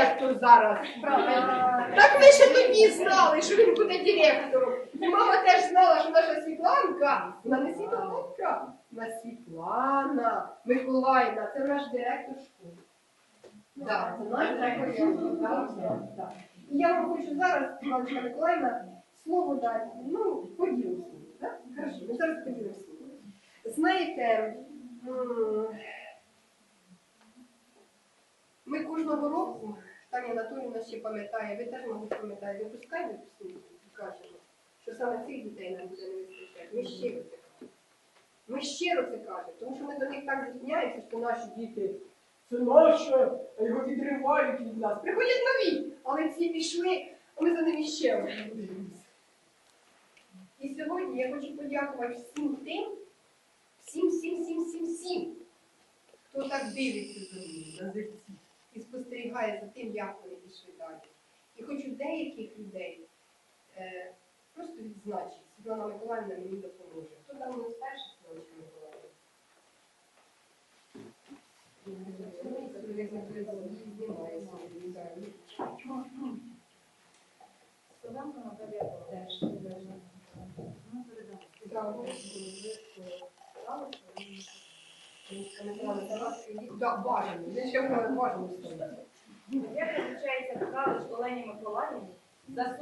директор зараз. Так ви ще тоді знали, що він буде директором. І мама теж знала, що наша Світланка, вона не Світланка, вона Світлана Миколаївна, це наш директор школи. Так, це наш директор. І я вам хочу зараз, Іваночка Миколаївна, слово дати. Ну, поділимо слово, так? Хорошо, ми зараз поділимо слово. Знаєте, кожного року, Таня Анатоліївна ще пам'ятає, ви теж, мабуть, пам'ятаєте, випускай випускників, кажемо, що саме цих дітей нам буде не вистачати. Ми щиро це кажемо. Ми щиро це кажемо, тому що ми до них так зупиняємося, що наші діти це наше, а його відривають від нас. Приходять нові, але ці пішли, а ми за ними ще подивимося. І сьогодні я хочу подякувати всім тим, всім, всім, всім, всім, всім, хто так дивиться за мною і спостерігає за тим, як вони пішли далі. І хочу деяких людей е, просто відзначити. Світлана Миколаївна мені допоможе. Хто там у нас перший Світлана Миколаївна? Словенко Наталія теж. Бажано сказати. Як визначається така Олені Миколаївні за